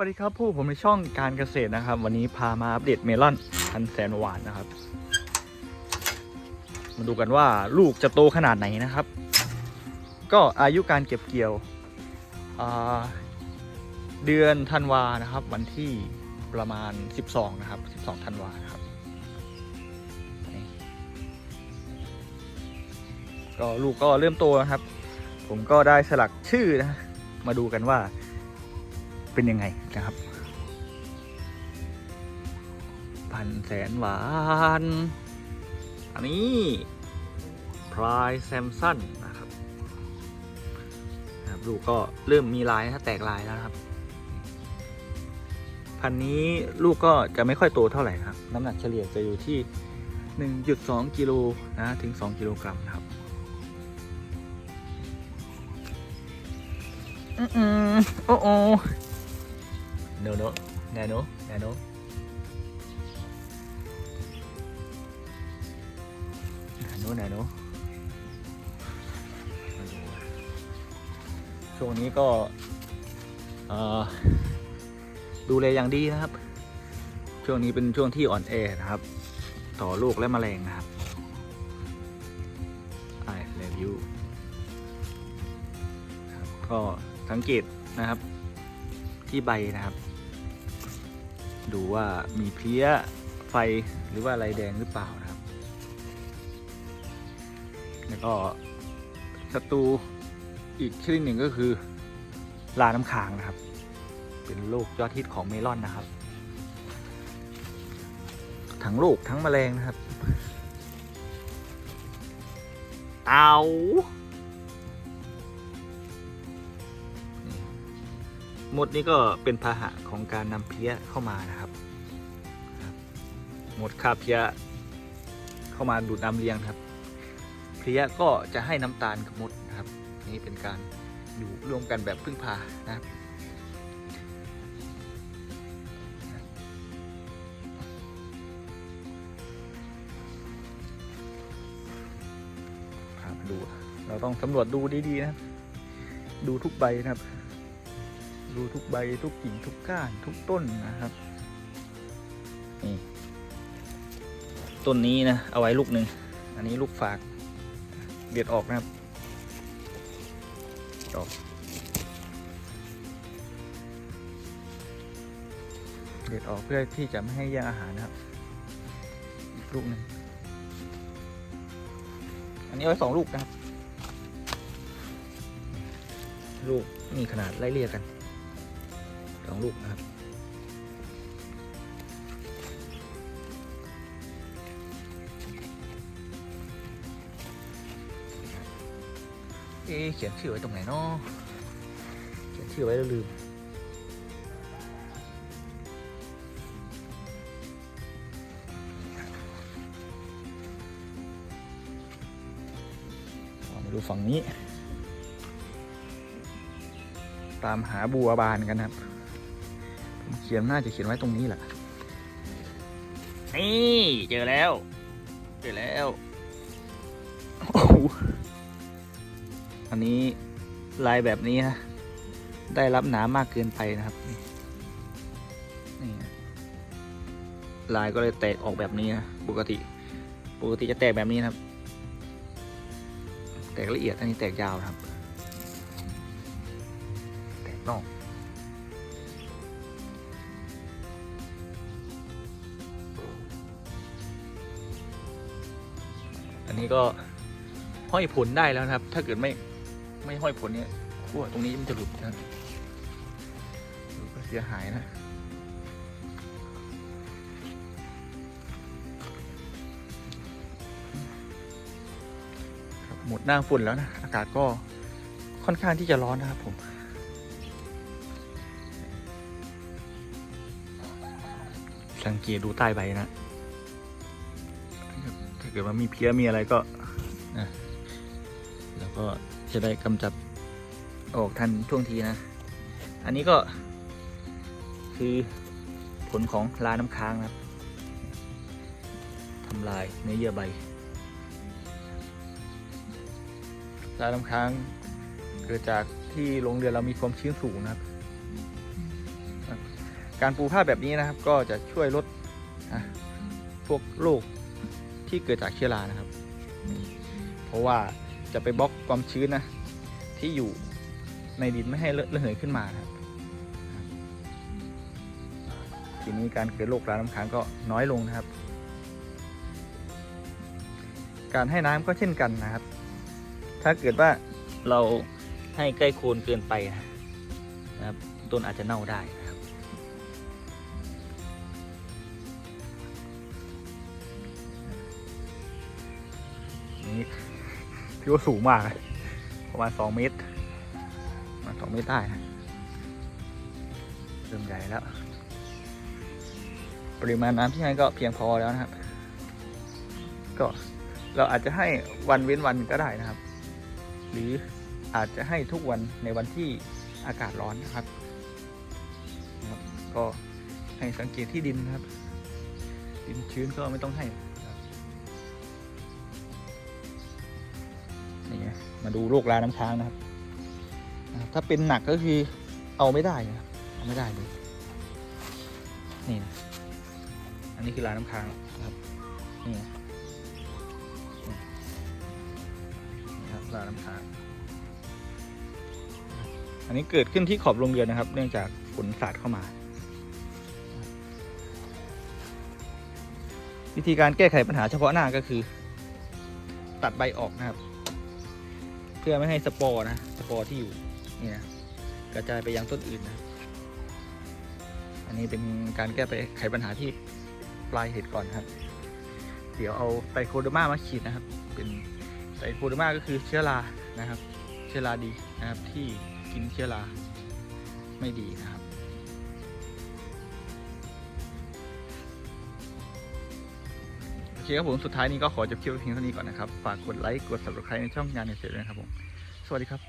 สวัสดีครับผู้ผมในช่องการเกษตรนะครับ วันนี้พามาอัปเดตเมลอนพันแสนหวานนะครับ มาดูกันว่าลูกจะโตขนาดไหนนะครับ ก็อายุการเก็บเกี่ยวเดือนธันวานะครับ วันที่ประมาณ 12 นะครับ 12ธันวานะครับ ก็ลูกก็เริ่มโตนะครับ ผมก็ได้สลักชื่อนะมาดูกันว่า เป็นยังไงนะครับพันแสนหวาน อันนี้พลายแซมสันนะครับนะครับลูกก็เริ่มมีลายถ้าแตกลายแล้วนะครับ พันนี้ลูกก็จะไม่ค่อยโตเท่าไหร่ครับ น้ำหนักเฉลี่ยจะอยู่ที่ 1.2กิโลนะถึง 2 กิโลกรัมครับอืมอืมโอ้โอ้ no no nano nano นาโนนาโนช่วงนี้ก็ดูแลอย่างดีนะครับ ช่วงนี้เป็นช่วงที่อ่อนแอนะครับ ต่อโรคและแมลงนะครับ I love you ก็สังเกตนะครับที่ใบนะครับ ดูว่ามีเพี้ยไฟหรือว่าอะไรแดงหรือเปล่านะครับ แล้วก็ศัตรูอีกชนิดหนึ่งก็คือลาน้ำค้างนะครับ เป็นโรคยอดฮิตของเมลอนนะครับ ทั้งโรคทั้งแมลงนะครับ เอา มดนี่ก็เป็นพาหะของการนำเพี้ยเข้ามานะครับ มดคาบเพี้ยเข้ามาดูดน้ำเลี้ยงครับ เพี้ยก็จะให้น้ำตาลกับมดนะครับ นี่เป็นการอยู่ร่วมกันแบบพึ่งพานะครับครับดู เราต้องสำรวจดูดีๆนะครับ ดูทุกใบนะครับ ดูทุกใบทุกกิ่งทุกก้านทุกต้นนะครับนี่ต้นนี้นะ เอาไว้ลูกหนึ่งอันนี้ลูกฝาก เด็ดออกนะครับออกเด็ดออกเพื่อที่จะไม่ให้แย่งอาหารนะครับ อีกลูกหนึ่งอันนี้เอาไว้สองลูกนะครับ ลูกนี่ขนาดไล่เลี่ยกัน สองลูกนะครับเอ๊เขียนชื่อไว้ตรงไหนเนาะเขียนชื่อไว้แล้วลืม มาดูฝั่งนี้ ตามหาบัวบานกันนะครับ เขียนน่าจะเขียนไว้ตรงนี้แหละนี่เจอแล้ว เจอแล้วโอ้โหอันนี้ลายแบบนี้นะได้รับหนามากเกินไปนะครับนี่นี่นะลายก็เลยแตกออกแบบนี้นะปกติ ปกติจะแตกแบบนี้นะครับ แตกละเอียดอันนี้แตกยาวนะครับ แตกนอก นี้ก็ห้อยผลได้แล้วนะครับ ถ้าเกิดไม่ไม่ห้อยผลเนี่ยขั้วตรงนี้มันจะหลุดนะก็เสียหายนะหมดหน้าฝุ่นแล้วนะ อากาศก็ค่อนข้างที่จะร้อนนะครับผมสังเกตดูใต้ใบนะาเกิดว่ามีเพี้ยมีอะไรก็นะแล้วก็จะได้กำจัดออกทันท่วงทีนะ อันนี้ก็คือผลของลาน้ำค้างนะครับทำลายเนื้อเยื่อใบลาน้ำค้างเกิดจากที่โรงเรือนเรามีความชื้นสูงนะครับ การปูผ้าแบบนี้นะครับ ก็จะช่วยลดพวกโรค ที่เกิดจากเชื้อรานะครับ เพราะว่าจะไปบล็อกความชื้นนะที่อยู่ในดินไม่ให้ระเหยขึ้นมาครับ ทีนี้การเกิดโรคราน้ำค้างก็น้อยลงนะครับ การให้น้ำก็เช่นกันนะครับ ถ้าเกิดว่าเราให้ใกล้โคนเกินไปนะครับต้นอาจจะเน่าได้ นะครับนี่ถือว่าสูงมากประมาณสองเมตรประมาณสองเมตรได้นะเริ่มใหญ่แล้ว ปริมาณน้ำที่ให้ก็เพียงพอแล้วนะครับ ก็เราอาจจะให้วันเว้นวันก็ได้นะครับ หรืออาจจะให้ทุกวันในวันที่อากาศร้อนนะครับนะครับก็ให้สังเกตที่ดินนะครับ ดินชื้นก็ไม่ต้องให้ มาดูโรคราน้ำค้างนะครับ ถ้าเป็นหนักก็คือเอาไม่ได้นะครับเอาไม่ได้เลยนี่นะอันนี้คือราน้ำค้างนะครับนี่นะครับราน้ำค้าง อันนี้เกิดขึ้นที่ขอบโรงเรือนนะครับ เนื่องจากฝนสาดเข้ามา วิธีการแก้ไขปัญหาเฉพาะหน้าก็คือ ตัดใบออกนะครับ พื่อไม่ให้สปอร์นะสปอร์ที่อยู่นี่นะกระจายไปยังต้นอื่นนะ อันนี้เป็นการแก้ไปไขปัญหาที่ปลายเหตุก่อนครับ เดี๋ยวเอาไตโคเดอร์มามาฉีดนะครับ เป็นไตโคเดอร์มาก็คือเชื้อรานะครับ เชื้อราดีนะครับที่กินเชื้อราไม่ดีนะครับ เคครับผม สุดท้ายนี้ก็ขอจบคลิปเพียงเท่านี้ก่อนนะครับ ฝากกดไลค์ กด subscribe ในช่องงานเสร็จด้วยนะครับผม สวัสดีครับ